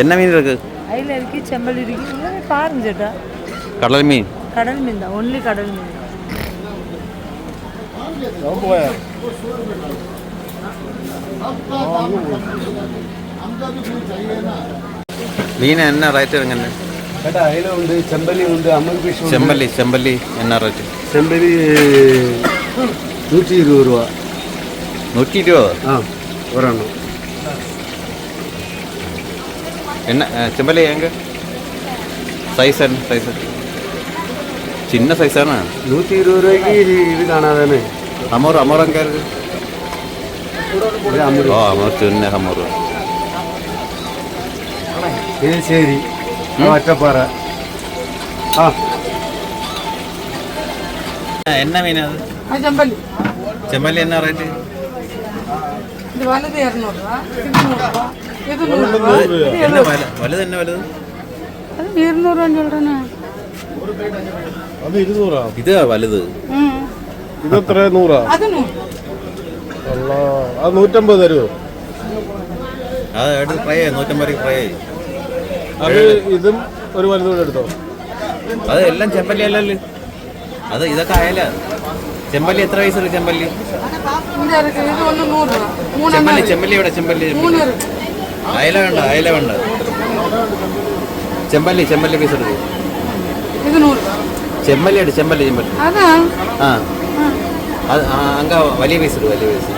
என்ன மீன் இருக்குது அயில இருக்கு செம்பல் இருக்கு. பாருங்க சேட்டா. கடல் மீன். கடல் மீன் தான். ஒன்லி கடல் மீன். மீன் என்ன ரேட் இருங்க அயில உண்டு செம்பல்லி உண்டு அமல் ஃபிஷ் செம்பல்லி செம்பல்லி என்ன ரேட் செம்பல்லி நூற்றி இருபது ரூபா. நூற்றி இருபது? வரணும் என்ன செம்பல்லி எங்க சைஸ் என்ன சைஸ் சின்ன சைஸ் தானே நூற்றி இருபது ரூபாய்க்கு இது காணாதானே அமௌர் அமௌர் அங்கே இருக்கு ஓ அமௌர் சின்ன அமௌர் இது சரி ஒற்றப்பாறை ஆ என்ன மீன் அது செம்பல்லி செம்பல்லி என்ன ரேட்டு ഇത് വലുത് രൂപ ഇത് ഇത് രൂപ ഇത് വലുത്. ഇത് എത്ര അത് അല്ല തരുമോ അത് ഫ്രൈ ഫ്രൈ അത് ഇതും ഒരു വലുതും എടുത്തോ? അത് എല്ലാം ചെമ്പല്ലി അത് ഇതൊക്കെ അയലാണ് ചെമ്പല്ലി എത്ര വയസ്സുള്ള ചെമ്പല്ലി? ചെമ്പല്ലി ചെമ്പല്ലി എവിടെ? ചെമ്പല്ലി അയല വേണ്ട അയല വേണ്ട. ചെമ്പല്ലി ചെമ്പല്ലി പീസ് എടുത്തു ചെമ്പല്ലി എടുത്തു ചെമ്പല്ലി ചെമ്പല്ലി. ആ. അങ്ക വലിയ പീസ് എടുക്കും വലിയ പീസ്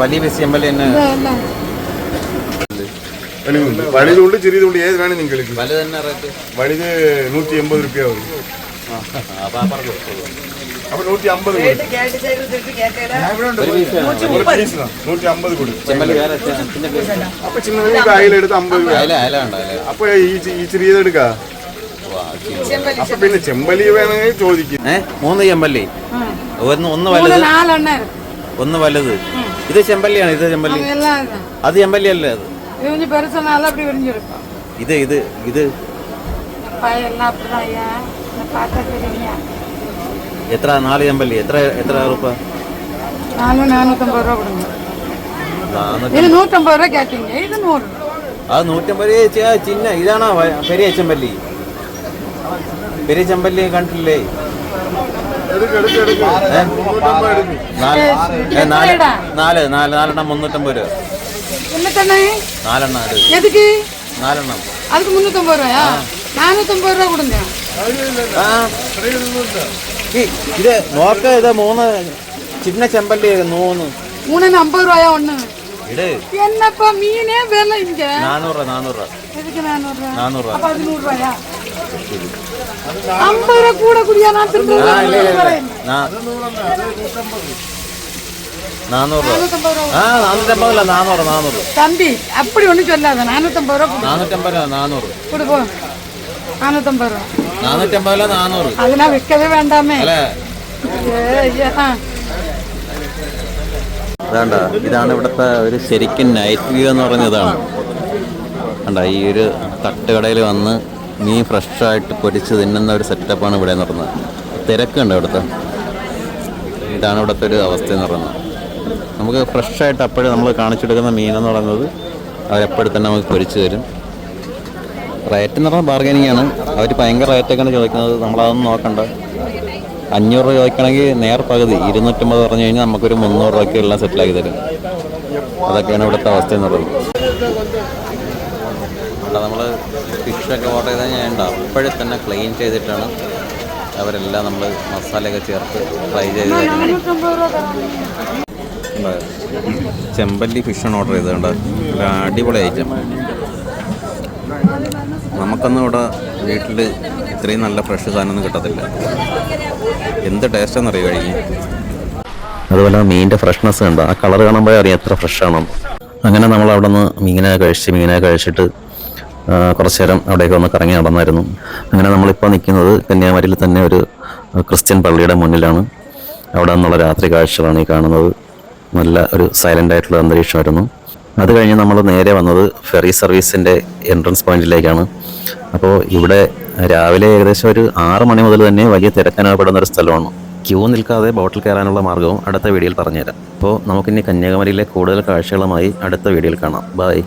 വലിയ പീസ് ചെമ്പല്ലി തന്നെ. ആവും അപ്പം പറഞ്ഞു അപ്പൊ നൂറ്റി അമ്പത് ഒരു പീസ് നൂറ്റി അമ്പത് കൊടുക്കും ചെമ്പല്ലി വേറെ ചെ- ചിന്ന പീസ് അപ്പൊ ചിന്ന നിങ്ങൾക്ക് അയില എടുത്ത് അമ്പത് രൂപ അയല അയല വേണ്ട അയല അപ്പൊ ഈ ചെ- ഈ ചെറിയത് എടുക്ക അപ്പൊ പിന്നെ ചെമ്പല്ലി വേണമെങ്കിൽ ചോദിക്കും ഏ മൂന്ന് ചെമ്പല്ലി ഒന്ന് ഒന്ന് மூணு വലുത് நாலு அண்ணன் இருக்கு ഒന്ന് വലുത് ഇത് ചെമ്പല്ലിയാണ് ഇത് ചെമ്പല്ലി அவங்க எல்லாம் இதுதான். അത് ചെമ്പല്ലി അല്ലേ അത് இது கொஞ்சம் பெருசுனால அப்படி விரிஞ்சிருக்கும் ഇത് இது ഇത് பையன் எல்லாம் அப்படிதான் ஐயா நான் பார்த்தா தெரியுங்க എത്ര നാല് ചെമ്പല്ലി എത്ര എത്ര രൂപ நானும் நானூற்றம்பது ரூபா கொடுங்க നാനൂറ്റി- இது நூற்றம்பது ரூபா கேட்டீங்க இது நூறு അത് നൂറ്റമ്പത് ചെ- ചിന്ന ഇതാണോ വ- പെരിയ ചെമ്പല്ലി പെരിയ ചെമ്പല്ലി കണ്ടിട്ടില്ലേ എടുക്ക് എടുക്ക് എടുക്ക് ഏ? നൂറ്റമ്പത് എടുക്ക് നാല് ഏ, നാല് എത്രയാടാ? നാല് നാല് നാലെണ്ണം മുന്നൂറ്റമ്പത് രൂപ என்ன கண்ணு നാലെണ്ണം അത് எதுக்கு നാലെണ്ണം அதுக்கு முந்நூற்றம்பது ரூபாயா நானூற்றம்பது ரூபா கொடுங்க ആ ഈ, ഇത് നോക്ക ഇത് മൂന്ന് ചിന്ന ചെമ്പല്ലി മൂന്ന് மூணு ஐம்பது ரூபாயா ஒன்று ഇട് என்னப்பா மீனே விலை இங்க നാനൂറ് രൂപ നാനൂറ് രൂപ எதுக்கு நானூறு ரூபா നാനൂറ് രൂപ அப்ப அது நூறு ரூபாயா ஐம்பது ரூபா கூட குடியா நான் திரும்ப ആ ഇല്ല ഇല്ല ഇല്ല നാ- നാനൂറ് രൂപ நானூற்றம்பது ரூபா ആ നാനൂറ്റമ്പതല്ല നാനൂറ് നാനൂറ് தம்பி அப்படி ஒன்றும் சொல்லாத நானூற்றம்பது ரூபா கொடு. നാനൂറ്റമ്പത് രൂപ നാനൂറ് கொடு போ நானூற்றம்பது ரூபா നാനൂറ്റമ്പതല്ല നാനൂറ് அதெல்லாம் விற்கவே வேண்டாமே അല്ലേ ஏ, ஐயா, ஆ. അതാണ്ട ഇതാണ് ഇവിടുത്തെ ഒരു ശരിക്കും നൈറ്റ് വ്യൂ എന്ന് പറഞ്ഞ ഇതാണ് കണ്ട ഈ ഒരു തട്ടുകടയിൽ വന്ന് മീൻ ഫ്രഷായിട്ട് പൊരിച്ച് തിന്നുന്ന ഒരു സെറ്റപ്പാണ് ഇവിടെ എന്ന് പറയുന്നത് തിരക്കുണ്ട് ഇവിടുത്തെ ഇതാണ് ഇവിടുത്തെ ഒരു അവസ്ഥ എന്ന് പറയുന്നത് നമുക്ക് ഫ്രഷായിട്ട് അപ്പോഴും നമ്മൾ കാണിച്ചെടുക്കുന്ന മീനെന്ന് പറയുന്നത് അവരെപ്പോഴും തന്നെ നമുക്ക് പൊരിച്ച് തരും. റേറ്റ് എന്ന് പറഞ്ഞാൽ ബാർഗനിങ് ആണ്. അവർ ഭയങ്കര റേറ്റൊക്കെയാണ് ചോദിക്കുന്നത്. നമ്മളതൊന്നും നോക്കണ്ട. അഞ്ഞൂറ് രൂപ ചോദിക്കണമെങ്കിൽ നേർ പകുതി ഇരുന്നൂറ്റമ്പത് പറഞ്ഞു കഴിഞ്ഞാൽ നമുക്കൊരു മുന്നൂറ് രൂപയ്ക്ക് എല്ലാം സെറ്റിലാക്കി തരും. അതൊക്കെയാണ് ഇവിടുത്തെ അവസ്ഥ എന്ന് പറയുന്നത്. അവിടെ നമ്മൾ ഫിഷൊക്കെ ഓർഡർ ചെയ്ത് കഴിഞ്ഞാൽ അപ്പോഴേ തന്നെ ക്ലീൻ ചെയ്തിട്ടാണ് അവരെല്ലാം നമ്മൾ മസാലയൊക്കെ ചേർത്ത് ഫ്രൈ ചെയ്ത് ചെമ്പല്ലി ഫിഷാണ് ഓർഡർ ചെയ്തുകൊണ്ട് കണ്ടോ? അടിപൊളി ഐറ്റം നമുക്കൊന്നും ഇവിടെ വീട്ടിൽ ഇത്രയും നല്ല ഫ്രഷ് സാധനമൊന്നും കിട്ടത്തില്ല. എന്ത് ടേസ്റ്റ് അറിയോ കഴിക്കും അതുപോലെ മീനിന്റെ ഫ്രഷ്നെസ് ഉണ്ട് ആ കളർ കാണുമ്പോഴേ അറിയാം എത്ര ഫ്രഷാണോ അങ്ങനെ നമ്മൾ അവിടെ നിന്ന് മീനെ കഴിച്ച് മീനെ കഴിച്ചിട്ട് കുറച്ച് നേരം അവിടേക്ക് ഒന്ന് കറങ്ങി നടന്നായിരുന്നു. അങ്ങനെ നമ്മളിപ്പോൾ നിൽക്കുന്നത് കന്യാകുമാരിയിൽ തന്നെ ഒരു ക്രിസ്ത്യൻ പള്ളിയുടെ മുന്നിലാണ്. അവിടെ നിന്നുള്ള രാത്രി കാഴ്ചകളാണ് ഈ കാണുന്നത്. നല്ല ഒരു സൈലന്റ് ആയിട്ടുള്ള അന്തരീക്ഷമായിരുന്നു. അത് കഴിഞ്ഞ് നമ്മൾ നേരെ വന്നത് ഫെറി സർവീസിന്റെ എൻട്രൻസ് പോയിന്റിലേക്കാണ് അപ്പോൾ ഇവിടെ രാവിലെ ഏകദേശം ഒരു ആറ് മണി മുതൽ തന്നെ വലിയ തിരക്കനുഭവപ്പെടുന്ന ഒരു സ്ഥലമാണ്. ക്യൂ നിൽക്കാതെ ബോട്ടിൽ കയറാനുള്ള മാർഗവും അടുത്ത വീഡിയോയിൽ പറഞ്ഞുതരാം. അപ്പോൾ നമുക്കിനി കന്യാകുമാരിയിലെ കൂടുതൽ കാഴ്ചകളുമായി അടുത്ത വീഡിയോയിൽ കാണാം. ബൈ